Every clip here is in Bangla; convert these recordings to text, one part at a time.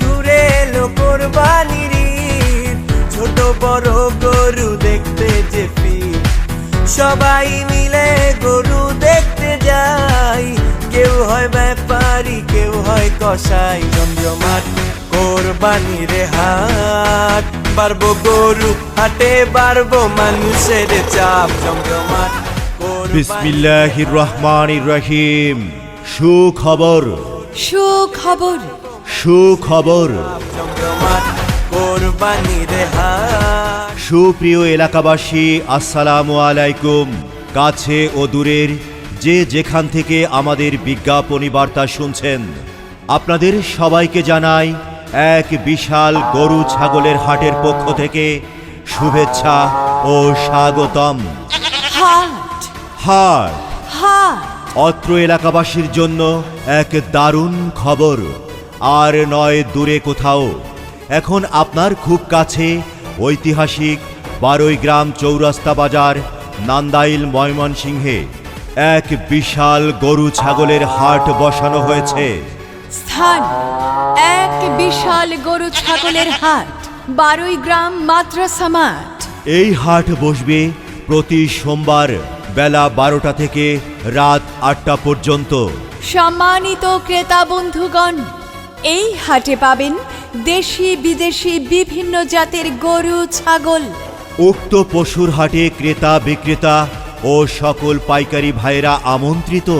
ঘুরে ছোট বড় গরু দেখতে যে সবাই মিলে গরু দেখতে যাই। কেউ হয় ব্যাপারী, কেউ হয় কসাই। জমজমাট কোরবানির হাট। বাড়বো গরু হাটে, বাড়বো মানুষের চাপ। জমজমাট বিসমিল্লাহির রহমানির রহিম। সুখবর। সুখবর। সুখবর। সুপ্রিয় এলাকাবাসী আসসালামু আলাইকুম। কাছে ও দূরের যে যেখান থেকে আমাদের বিজ্ঞাপনী বার্তা শুনছেন আপনাদের সবাইকে জানাই এক বিশাল গরু ছাগলের হাটের পক্ষ থেকে শুভেচ্ছা ও স্বাগতম। হাট। হাট। হাট। অত্র এলাকাবাসীর জন্য এক দারুণ খবর। আর নয় দূরে কোথাও। এখন আপনার খুব কাছে ঐতিহাসিক বারোই গ্রাম চৌরাস্তা বাজার নান্দাইল ময়মনসিংহে। এক বিশাল গরু ছাগলের হাট বসানো হয়েছে। স্থান এক বিশাল গরু ছাগলের হাট বারোই গ্রাম মাদ্রাসা মাঠ। এই হাট বসবে প্রতি সোমবার বেলা বারোটা থেকে রাত আটটা পর্যন্ত। সম্মানিত ক্রেতা বন্ধুগণ এই হাটে পাবেন দেশি বিদেশি বিভিন্ন জাতের গরু ছাগল। উক্ত পশুর হাটে ক্রেতা বিক্রেতা ও সকল পাইকারি ভাইরা আমন্ত্রিত।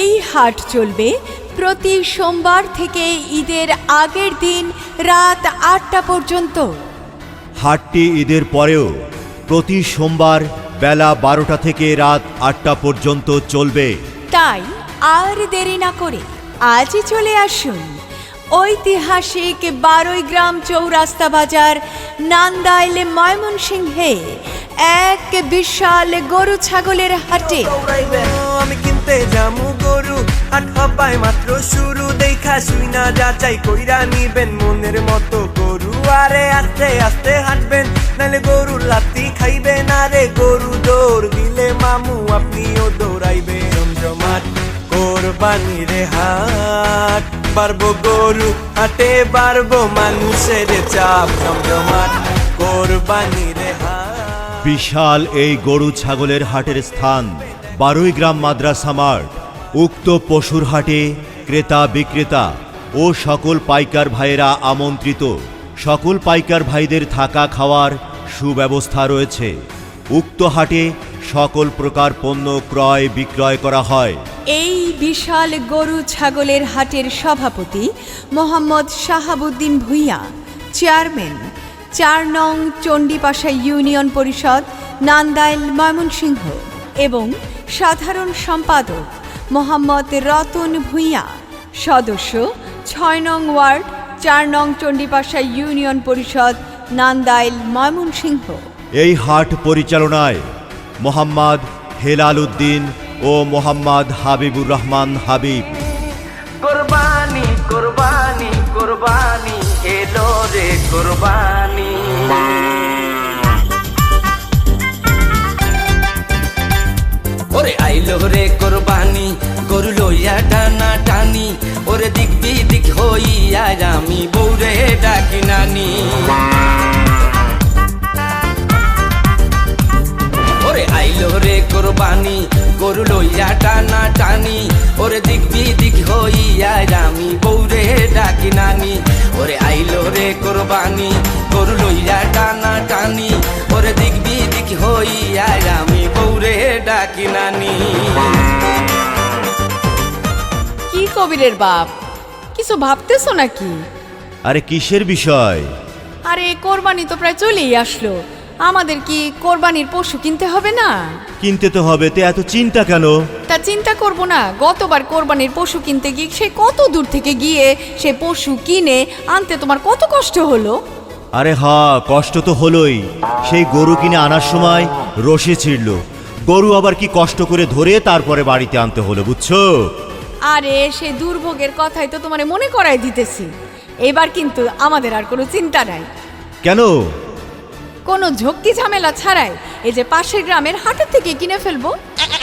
এই হাট চলবে প্রতি সোমবার থেকে ঈদের আগের দিন রাত আটটা পর্যন্ত। হাটটি ঈদের পরেও প্রতি সোমবার বেলা বারোটা থেকে রাত আটটা পর্যন্ত চলবে। তাই আর দেরি না করে আজই চলে আসুন। ঐতিহাসিক বারোই গ্রাম চৌরাস্তা বাজার নান্দাইল ময়মনসিংহে এক বিশাল গরু ছাগলের হাটে। আমি কিনতে জামু গরু। হবাই মাত্র শুরু দেখা শুই না যাচাই কইরা নিবেন মনের মতো গরু। আরে আস্তে আস্তে হাঁটবেন নালে গরুর লাত্তি খাইবেন। আরে গরু দৌড় দিলে মামু আপনিও দৌড়াইবে জমজমাট, কোরবানির হাট বাড়বো গরু হাটে বাড়বো মানুষের চাপ। জমজমাট, কোরবানির হাট। বিশাল এই গরু ছাগলের হাটের স্থান, বারোই গ্রাম মাদ্রাসা মাঠ। উক্ত পশুর হাটে ক্রেতা বিক্রেতা ও সকল পাইকার ভাইয়েরা আমন্ত্রিত। সকল পাইকার ভাইদের থাকা খাওয়ার সুব্যবস্থা রয়েছে। উক্ত হাটে সকল প্রকার পণ্য ক্রয় বিক্রয় করা হয়। এই বিশাল গরু ছাগলের হাটের সভাপতি মোহাম্মদ শাহাবুদ্দিন ভূঁইয়া, চেয়ারম্যান, চার নং চণ্ডীপাশা ইউনিয়ন পরিষদ, নান্দাইল ময়মনসিংহ এবং সাধারণ সম্পাদক মোহাম্মদ রতন ভূঁইয়া, সদস্য ছয় নং ওয়ার্ড চার নং চণ্ডীপাশা ইউনিয়ন পরিষদ নান্দাইল ময়মনসিংহ। এই হাট পরিচালনায় মোহাম্মদ হেলাল উদ্দিন ও মোহাম্মদ হাবিবুর রহমান হাবিব। কোরবানি কোরবানি কোরবানি এলো রে কোরবানি। আইলো রে কোরবানি, গরু লইয়া টানা টানি। ওরে দিক দিক হইয়া আমি বৌরে ডাকি নানি। ওরে আইলো রে কোরবানি, গরু লইয়া টানা টানি। ওরে দিক দিক হইয়া আমি বৌরে ডাকি নানি। ওরে আইলো রে কোরবানি, গরু লইয়া টানা টানি। ওরে দিক দিক হইয়া আমি বৌরে ডাকি নানি। কি কবিরের বাপ? কিছু ভাবতেছো নাকি? আরে কিসের বিষয়? আরে কোরবানি তো প্রায় চলেই আসলো। আমাদের কি কোরবানির পশু কিনতে হবে না? কিনতে তো হবে তে এত চিন্তা কেন? তা চিন্তা করব না। গতবার কোরবানির পশু কিনতে গিয়ে সে কত দূর থেকে গিয়ে সে পশু কিনে আনতে তোমার কত কষ্ট হলো? আরে হা কষ্ট তো হলোই। সেই গরু কিনে আনার সময় রসে ছিঁড়ল। গরু আবার কি কষ্ট করে ধরে তারপরে বাড়িতে আনতে হলো বুঝছ? আরে সে দুর্ভোগের কথাই তো তোমার মনে করাই দিতেছি। এবার কিন্তু আমাদের আর কোনো চিন্তা নাই। কেন? কোনো ঝক্কি ঝামেলা ছাড়াই এই যে পাশের গ্রামের হাটের থেকে কিনে ফেলব।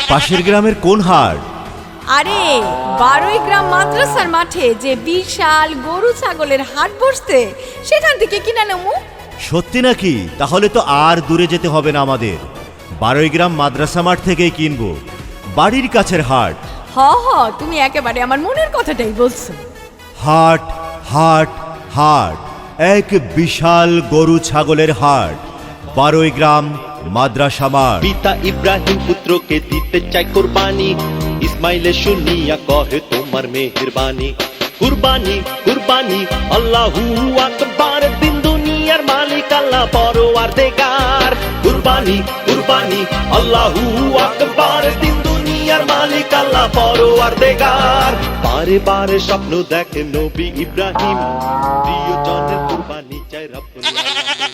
পাশের গ্রামের কোন হাট? আরে বারোই গ্রাম মাদ্রাসার মাঠে যে বিশাল গরু ছাগলের হাট বসতে সেখান থেকে কিনে নেব। সত্যি নাকি? তাহলে তো আর দূরে যেতে হবে না আমাদের। বারোই গ্রাম মাদ্রাসা মাঠ থেকেই কিনবো। বাড়ির কাছের হাট। হ হ তুমি একেবারে আমার মনের কথাটাই বলছো। হাট হাট হাট এক বিশাল গরু ছাগলের হাট। বারোই গ্রাম মাদ্রাসা মাঠ। পিতা ইব্রাহিম পুত্রকে দিতে চাই কোরবানি। ইসমাইলে শুনিয়া কহে, তোমার মেহেরবানি, কুরবানি কুরবানি, আল্লাহু আকবার, দিন দুনিয়ার মালিক, আল্লাহ পরওয়ার দেগার। কুরবানি কুরবানি, আল্লাহু আকবার, দিন দুনিয়ার মালিক, আল্লাহ পরওয়ার দেগার। বারে বারে স্বপ্ন দেখে নবী ইব্রাহিম, প্রিয় জনের কুরবানি চাই রব্বুল আলামিন।